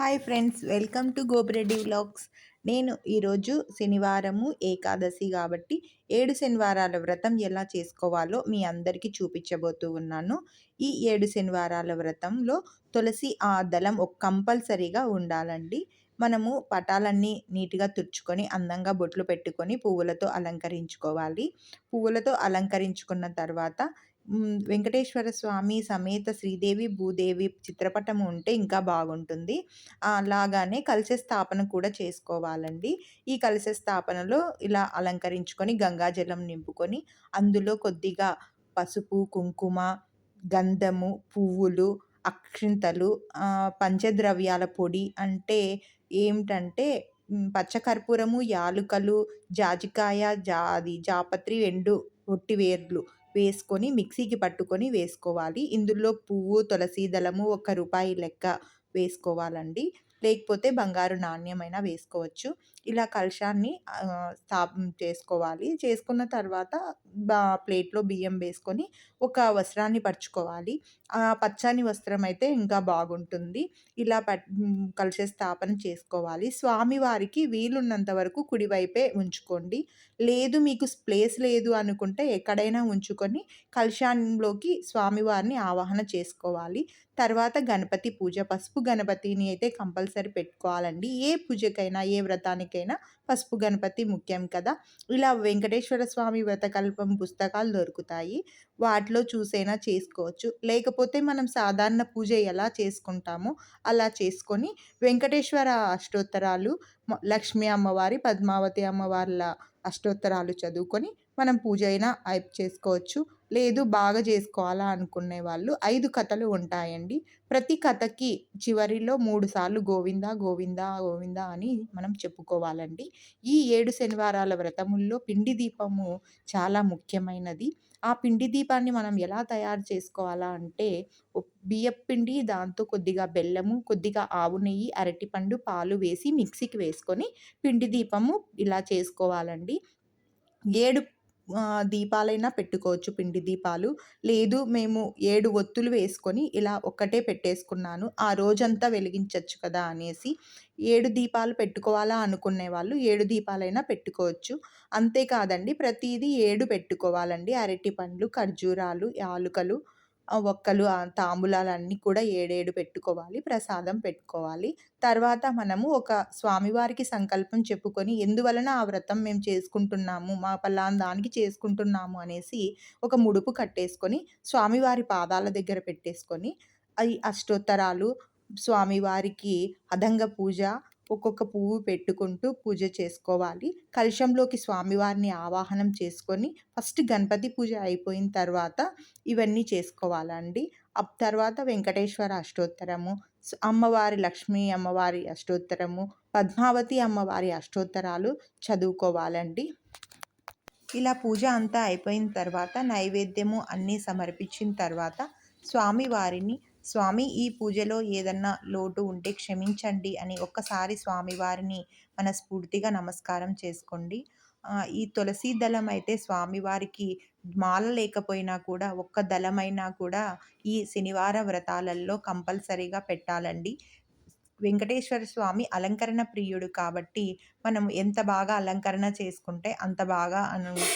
Hi friends welcome to Gobreddy vlogs. నేను ఈరోజు శనివారము ఏకాదశి కాబట్టి ఏడు శనివారాల వ్రతం ఎలా చేసుకోవాలో మీ అందరికీ చూపించబోతూ ఉన్నాను. ఈ ఏడు శనివారాల వ్రతంలో తులసి ఆ దళం ఒక కంపల్సరీగా ఉండాలండి. మనము పటాలన్నీ నీట్గా తుడుచుకొని అందంగా బొట్లు పెట్టుకొని పువ్వులతో అలంకరించుకోవాలి. పువ్వులతో అలంకరించుకున్న తర్వాత వెంకటేశ్వర స్వామి సమేత శ్రీదేవి భూదేవి చిత్రపటం ఉంటే ఇంకా బాగుంటుంది. అలాగానే కలశ స్థాపన కూడా చేసుకోవాలండి. ఈ కలశ స్థాపనలో ఇలా అలంకరించుకొని గంగాజలం నింపుకొని అందులో కొద్దిగా పసుపు కుంకుమ గంధము పువ్వులు అక్షింతలు పంచద్రవ్యాల పొడి అంటే ఏమిటంటే పచ్చకర్పూరము యాలుకలు జాజికాయ జా అది జాపత్రి ఎండు ఒట్టివేర్లు వేసుకొని మిక్సీకి పట్టుకొని వేసుకోవాలి. ఇందులో పువ్వు తులసి దళము ఒక రూపాయి లెక్క వేసుకోవాలండి. లేకపోతే బంగారు నాణ్యమైన వేసుకోవచ్చు. ఇలా కలశాన్ని స్థాపన చేసుకోవాలి. చేసుకున్న తర్వాత బా ప్లేట్లో బియ్యం వేసుకొని ఒక వస్త్రాన్ని పరుచుకోవాలి. ఆ పచ్చని వస్త్రం అయితే ఇంకా బాగుంటుంది. ఇలా పట్ కలశ స్థాపన చేసుకోవాలి. స్వామివారికి వీలున్నంత వరకు కుడివైపే ఉంచుకోండి. లేదు మీకు ప్లేస్ లేదు అనుకుంటే ఎక్కడైనా ఉంచుకొని కలశాన్లోకి స్వామివారిని ఆవాహన చేసుకోవాలి. తర్వాత గణపతి పూజ పసుపు గణపతిని అయితే కంపల్సరీ పెట్టుకోవాలండి. ఏ పూజకైనా ఏ వ్రతానికి వ్రతానికైనా పసుపు గణపతి ముఖ్యం కదా. ఇలా వెంకటేశ్వర స్వామి వ్రతకల్పం పుస్తకాలు దొరుకుతాయి. వాటిలో చూసైనా చేసుకోవచ్చు. లేకపోతే మనం సాధారణ పూజ ఎలా చేసుకుంటామో అలా చేసుకొని వెంకటేశ్వర అష్టోత్తరాలు లక్ష్మీ అమ్మవారి పద్మావతి అమ్మవార్ల అష్టోత్తరాలు చదువుకొని మనం పూజ అయినా చేసుకోవచ్చు. లేదు బాగా చేసుకోవాలా అనుకునే వాళ్ళు ఐదు కథలు ఉంటాయండి. ప్రతి కథకి చివరిలో మూడు సార్లు గోవింద గోవింద గోవింద అని మనం చెప్పుకోవాలండి. ఈ ఏడు శనివారాల వ్రతముల్లో పిండి దీపము చాలా ముఖ్యమైనది. ఆ పిండి దీపాన్ని మనం ఎలా తయారు చేసుకోవాలా అంటే బియ్యపిండి దాంతో కొద్దిగా బెల్లము కొద్దిగా ఆవు నెయ్యి అరటిపండు పాలు వేసి మిక్సీకి వేసుకొని పిండి దీపము ఇలా చేసుకోవాలండి. ఏడు దీపాలైనా పెట్టుకోవచ్చు పిండి దీపాలు. లేదు మేము ఏడు ఒత్తులు వేసుకొని ఇలా ఒక్కటే పెట్టేసుకున్నాను. ఆ రోజంతా వెలిగించవచ్చు కదా అనేసి ఏడు దీపాలు పెట్టుకోవాలా అనుకునే వాళ్ళు ఏడు దీపాలైనా పెట్టుకోవచ్చు. అంతేకాదండి ప్రతిదీ ఏడు పెట్టుకోవాలండి. అరటి పండ్లు ఖర్జూరాలు యాలుకలు ఒక్కలు తాంబూలాలన్నీ కూడా ఏడేడు పెట్టుకోవాలి ప్రసాదం పెట్టుకోవాలి. తర్వాత మనము ఒక స్వామివారికి సంకల్పం చెప్పుకొని ఎందువలన ఆ వ్రతం మేము చేసుకుంటున్నాము మా పలాన్ దానికి చేసుకుంటున్నాము అనేసి ఒక ముడుపు కట్టేసుకొని స్వామివారి పాదాల దగ్గర పెట్టేసుకొని అవి అష్టోత్తరాలు స్వామివారికి అదంగ పూజ ఒక్కొక్క పువ్వు పెట్టుకుంటూ పూజ చేసుకోవాలి. కలశంలోకి స్వామివారిని ఆవాహనం చేసుకొని ఫస్ట్ గణపతి పూజ అయిపోయిన తర్వాత ఇవన్నీ చేసుకోవాలండి. ఆ తర్వాత వెంకటేశ్వర అష్టోత్తరము అమ్మవారి లక్ష్మీ అమ్మవారి అష్టోత్తరము పద్మావతి అమ్మవారి అష్టోత్తరాలు చదువుకోవాలండి. ఇలా పూజ అంతా అయిపోయిన తర్వాత నైవేద్యము అన్నీ సమర్పించిన తర్వాత స్వామివారిని స్వామి ఈ పూజలో ఏదన్నా లోటు ఉంటే క్షమించండి అని ఒక్కసారి స్వామివారిని మనస్ఫూర్తిగా నమస్కారం చేసుకోండి. ఈ తులసి దళం అయితే స్వామివారికి మాల లేకపోయినా కూడా ఒక్క దళమైనా కూడా ఈ శనివార వ్రతాలలో కంపల్సరీగా పెట్టాలండి. వెంకటేశ్వర స్వామి అలంకరణ ప్రియుడు కాబట్టి మనం ఎంత బాగా అలంకరణ చేసుకుంటే అంత బాగా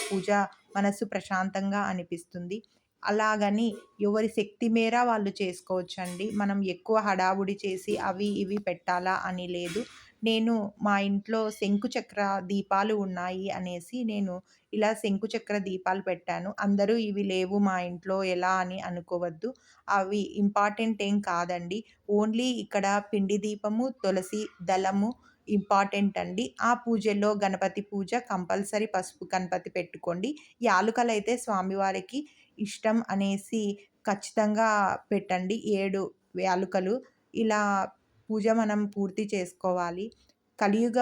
పూజ మనసు ప్రశాంతంగా అనిపిస్తుంది. అలాగని ఎవరి శక్తి మేర వాళ్ళు చేసుకోవచ్చండి. మనం ఎక్కువ హడావుడి చేసి అవి ఇవి పెట్టాలా అని లేదు. నేను మా ఇంట్లో శంకుచక్ర దీపాలు ఉన్నాయి అనేసి నేను ఇలా శంకుచక్ర దీపాలు పెట్టాను. అందరూ ఇవి లేవు మా ఇంట్లో ఎలా అని అనుకోవద్దు. అవి ఇంపార్టెంట్ ఏం కాదండి. ఓన్లీ ఇక్కడ పిండి దీపము తులసి దళము ఇంపార్టెంట్ అండి. ఆ పూజలో గణపతి పూజ కంపల్సరీ పసుపు గణపతి పెట్టుకోండి. యాలుకలైతే స్వామివారికి ఇష్టం అనేసి ఖచ్చితంగా పెట్టండి. ఏడు యాలుకలు. ఇలా పూజ మనం పూర్తి చేసుకోవాలి. కలియుగ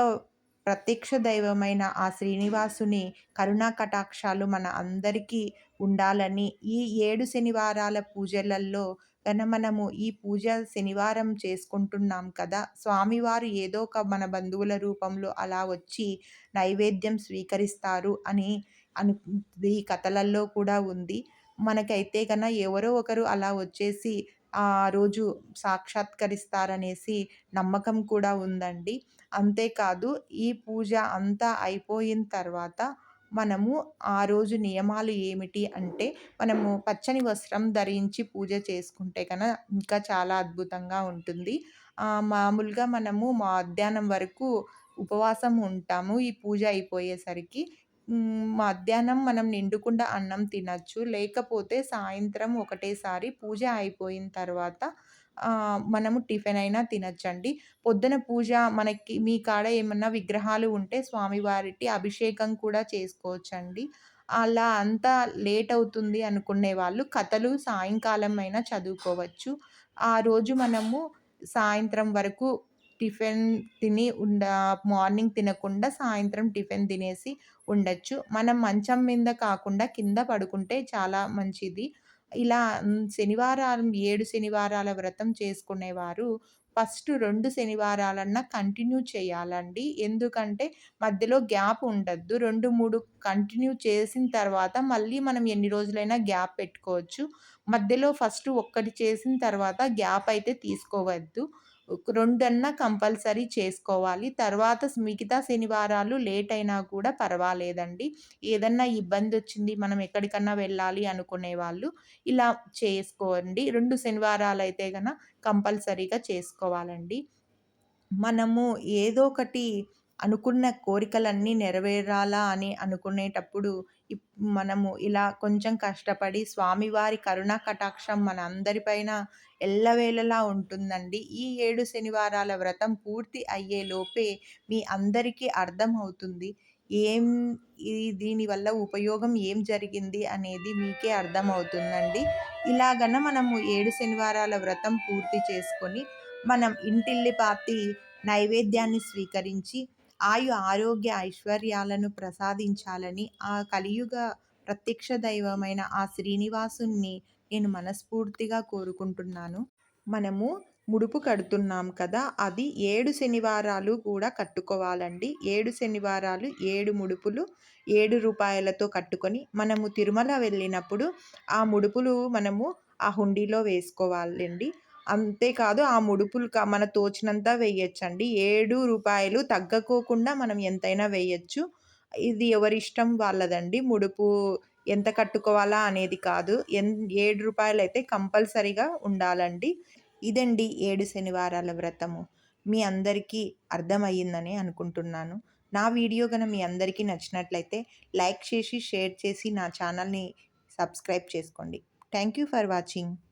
ప్రత్యక్ష దైవమైన ఆ శ్రీనివాసుని కరుణా కటాక్షాలు మన అందరికీ ఉండాలని ఈ ఏడు శనివారాల పూజలలో కన మనము ఈ పూజ శనివారం చేసుకుంటున్నాం కదా. స్వామివారు ఏదో ఒక మన బంధువుల రూపంలో అలా వచ్చి నైవేద్యం స్వీకరిస్తారు అని అను ఈ కథలల్లో కూడా ఉంది. మనకైతే కన్నా ఎవరో ఒకరు అలా వచ్చేసి ఆ రోజు సాక్షాత్కరిస్తారనేసి నమ్మకం కూడా ఉందండి. అంతేకాదు ఈ పూజ అంతా అయిపోయిన తర్వాత మనము ఆ రోజు నియమాలు ఏమిటి అంటే మనము పచ్చని వస్త్రం ధరించి పూజ చేసుకుంటే కన్నా ఇంకా చాలా అద్భుతంగా ఉంటుంది. మామూలుగా మనము మధ్యాహ్నం వరకు ఉపవాసం ఉంటాము ఈ పూజ అయిపోయేసరికి. మధ్యాహ్నం మనం నిండుకుండా అన్నం తినచ్చు. లేకపోతే సాయంత్రం ఒకటేసారి పూజ అయిపోయిన తర్వాత మనము టిఫిన్ అయినా తినచ్చండి. పొద్దున పూజ మనకి మీ కాడ ఏమన్నా విగ్రహాలు ఉంటే స్వామివారికి అభిషేకం కూడా చేసుకోవచ్చండి. అలా అంతా లేట్ అవుతుంది అనుకునే వాళ్ళు కథలు సాయంకాలం అయినా చదువుకోవచ్చు. ఆ రోజు మనము సాయంత్రం వరకు టిఫిన్ తిని ఉండ మార్నింగ్ తినకుండా సాయంత్రం టిఫిన్ తినేసి ఉండొచ్చు. మనం మంచం మీద కాకుండా కింద పడుకుంటే చాలా మంచిది. ఇలా శనివారాలు ఏడు శనివారాల వ్రతం చేసుకునేవారు ఫస్ట్ రెండు శనివారాలన్నా కంటిన్యూ చేయాలండి. ఎందుకంటే మధ్యలో గ్యాప్ ఉండద్దు. రెండు మూడు కంటిన్యూ చేసిన తర్వాత మళ్ళీ మనం ఎన్ని రోజులైనా గ్యాప్ పెట్టుకోవచ్చు. మధ్యలో ఫస్ట్ ఒక్కటి చేసిన తర్వాత గ్యాప్ అయితే తీసుకోవద్దు. రెండన్నా కంపల్సరీ చేసుకోవాలి. తర్వాత మిగతా శనివారాలు లేట్ అయినా కూడా పర్వాలేదండి. ఏదన్నా ఇబ్బంది వచ్చింది మనం ఎక్కడికన్నా వెళ్ళాలి అనుకునే వాళ్ళు ఇలా చేసుకోండి. రెండు శనివారాలు అయితే కనుక కంపల్సరీగా చేసుకోవాలండి. మనము ఏదో ఒకటి అనుకున్న కోరికలన్నీ నెరవేరాలా అని అనుకునేటప్పుడు మనము ఇలా కొంచెం కష్టపడి స్వామివారి కరుణా కటాక్షం మన అందరిపైన ఎల్లవేళలా ఉంటుందండి. ఈ ఏడు శనివారాల వ్రతం పూర్తి అయ్యేలోపే మీ అందరికీ అర్థం అవుతుంది ఏం ఈ దీనివల్ల ఉపయోగం ఏం జరిగింది అనేది మీకే అర్థమవుతుందండి. ఇలాగన మనము ఏడు శనివారాల వ్రతం పూర్తి చేసుకొని మనం ఇంటిల్లిపాతి నైవేద్యాన్ని స్వీకరించి ఆయు ఆరోగ్య ఐశ్వర్యాలను ప్రసాదించాలని ఆ కలియుగ ప్రత్యక్ష దైవమైన ఆ శ్రీనివాసుని నేను మనస్ఫూర్తిగా కోరుకుంటున్నాను. మనము ముడుపు కడుతున్నాం కదా అది ఏడు శనివారాలు కూడా కట్టుకోవాలండి. ఏడు శనివారాలు ఏడు ముడుపులు ఏడు రూపాయలతో కట్టుకొని మనము తిరుమల వెళ్ళినప్పుడు ఆ ముడుపులు మనము ఆ హుండీలో వేసుకోవాలండి. అంతేకాదు ఆ ముడుపులు మన తోచినంత వేయచ్చండి ఏడు రూపాయలు తగ్గకోకుండా మనం ఎంతైనా వేయచ్చు ఇది ఎవరిష్టం వాళ్ళదండి. ముడుపు ఎంత కట్టుకోవాలా అనేది కాదు. ఎన్ ఏడు రూపాయలు అయితే కంపల్సరీగా ఉండాలండి. ఇదండి ఏడు శనివారాల వ్రతము. మీ అందరికీ అర్థమయ్యిందని అనుకుంటున్నాను. నా వీడియో కనుక మీ అందరికీ నచ్చినట్లయితే లైక్ చేసి షేర్ చేసి నా ఛానల్ని సబ్స్క్రైబ్ చేసుకోండి. Thank you for watching.